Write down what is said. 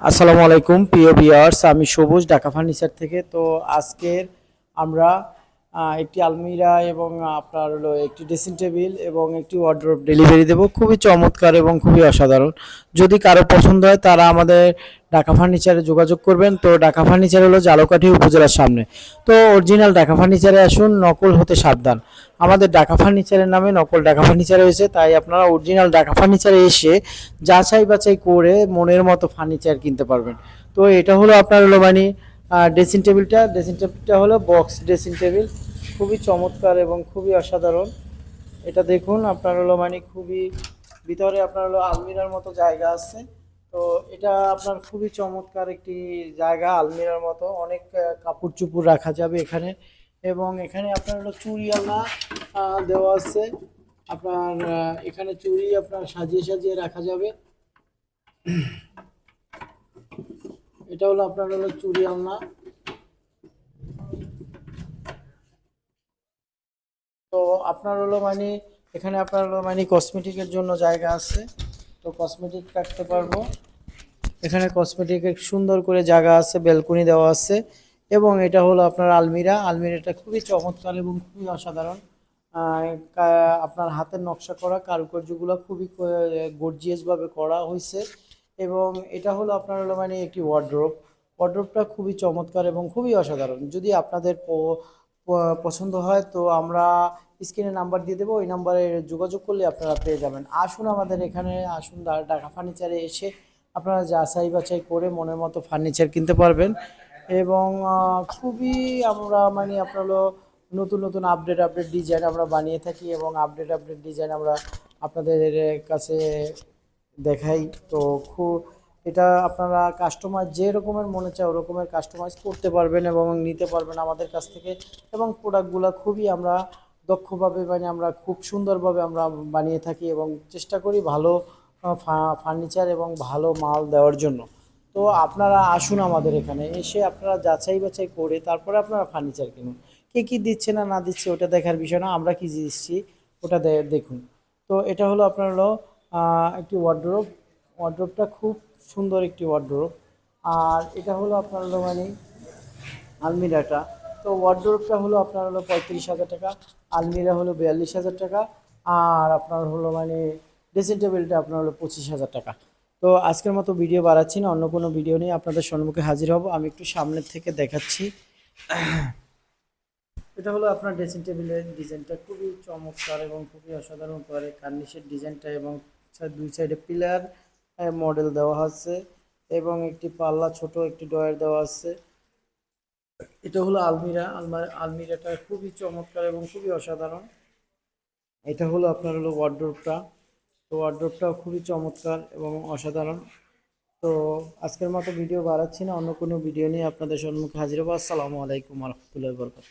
আসসালামু আলাইকুম প্রিয় বিয়ার্স আমি সবুজ ঢাকা ফার্নিচার থেকে। তো আজকের আমরা একটি আলমিরা এবং আপনার হলো একটি ড্রেসিং টেবিল এবং একটি ওয়ার্ড্রোব ডেলিভারি দেবো। খুবই চমৎকার এবং খুবই অসাধারণ। যদি কারও পছন্দ হয়, তারা আমাদের ঢাকা ফার্নিচারে যোগাযোগ করবেন। তো ঢাকা ফার্নিচার হলো জালকাঠি উপজেলার সামনে। তো অরিজিনাল ঢাকা ফার্নিচারে আসুন, নকল হতে সাবধান। আমাদের ঢাকা ফার্নিচারের নামে নকল ঢাকা ফার্নিচার হয়েছে তাই আপনারা অরিজিনাল ঢাকা ফার্নিচারে এসে যাচাই বাছাই করে মনের মতো ফার্নিচার কিনতে পারবেন। তো এটা হলো আপনার হলো মানে ড্রেসিং টেবিলটা ড্রেসিং টেবিলটা হলো বক্স ড্রেসিং টেবিল খুবই চমৎকার এবং খুবই অসাধারণ। এটা দেখুন, আপনার হলো মানে খুবই ভিতরে আপনার হলো আলমিরার মতো জায়গা আছে। তো এটা আপনার খুবই চমৎকার একটি জায়গা, আলমিরার মতো। অনেক কাপড় চুপুর রাখা যাবে এখানে। এবং এখানে আপনার হলো চুড়ি আলনা দেওয়া আছে। আপনার এখানে চুড়ি আপনার সাজিয়ে সাজিয়ে রাখা যাবে। এটা হলো আপনার হলো চুড়ি আলনা। তো আপনার হলো মানে এখানে আপনার হলো মানে কসমেটিকের জন্য জায়গা আছে। তো কসমেটিক রাখতে পারব। এখানে কসমেটিকের সুন্দর করে জায়গা আছে বেলকনি দেওয়া আছে। এবং এটা হলো আপনার আলমিরা। আলমিরাটা খুবই চমৎকার এবং খুবই অসাধারণ। আপনার হাতের নকশা করা কারুকার্যগুলো খুবই গর্জিয়াসভাবে করা হয়েছে। এবং এটা হলো আপনার হলো মানে একটি ওয়ার্ড্রোব ওয়ার্ড্রোবটা খুবই চমৎকার এবং খুবই অসাধারণ। যদি আপনাদের পছন্দ হয় তো আমরা স্ক্রিনে নাম্বার দিয়ে দেবো। ওই নাম্বারে যোগাযোগ করলে আপনারা পেয়ে যাবেন। আসুন আমাদের এখানে, আসুন ঢাকা ফার্নিচারে এসে আপনারা যাচাই বাছাই করে মনের মতো ফার্নিচার কিনতে পারবেন। এবং খুবই আমরা মানে আপনার নতুন নতুন আপডেট আপডেট ডিজাইন আমরা বানিয়ে থাকি এবং আপডেট আপডেট ডিজাইন আমরা আপনাদের কাছে দেখাই। তো খুব এটা আপনারা কাস্টমার যে রকমের মনে চায় ওরকমের কাস্টমাইজ করতে পারবেন এবং নিতে পারবেন আমাদের কাছ থেকে এবং প্রোডাক্টগুলো খুবই আমরা দক্ষভাবে মানে আমরা খুব সুন্দরভাবে আমরা বানিয়ে থাকি এবং চেষ্টা করি ভালো ফার্নিচার এবং ভালো মাল দেওয়ার জন্য। তো আপনারা আসুন আমাদের এখানে, এসে আপনারা যাচাই বাছাই করে তারপরে আপনারা ফার্নিচার কিনুন। কে কী দিচ্ছে না না দিচ্ছে ওটা দেখার বিষয় না, আমরা কী দিচ্ছি ওটা দেখুন। তো এটা হলো আপনার হলো একটি ওয়ার্ড্রোব ওয়ার্ড্রোবটা খুব সুন্দর একটি ওয়ার্ড্রোব আর এটা হলো আপনার হলো মানে আলমিরাটা। তো ওয়ার্ড্রোবটা হলো আপনার হলো পঁয়ত্রিশ হাজার টাকা। আলমিরা হলো বিয়াল্লিশ হাজার টাকা। আর আপনার হলো মানে ড্রেসিং টেবিলটা আপনার হলো পঁচিশ হাজার টাকা। তো আজকের মতো ভিডিও বাড়াচ্ছি না, অন্য কোনো ভিডিও নিয়ে আপনাদের সম্মুখে হাজির হব। আমি একটু সামনের থেকে দেখাচ্ছি। এটা হলো আপনার ড্রেসিং টেবিলের ডিজাইনটা খুবই চমৎকার এবং খুবই অসাধারণ করে। কার্নিশের ডিজাইনটা এবং দুই সাইডে পিলার মডেল দেওয়া আছে এবং একটি পাল্লা, ছোট একটি ডয়ার দেওয়া আছে। এটা হলো আলমিরা। আলমার, আলমিরাটা খুবই চমৎকার এবং খুবই অসাধারণ। এটা হলো আপনার হলো ওয়ার্ড্রোবটা তো ওয়ার্ড্রোবটাও খুবই চমৎকার এবং অসাধারণ। তো আজকের মতো ভিডিও বাড়াচ্ছি না, অন্য কোনো ভিডিও নিয়ে আপনাদের সম্মুখে হাজির হব। আসসালামু আলাইকুম রহমতুল্লাহ বরকাত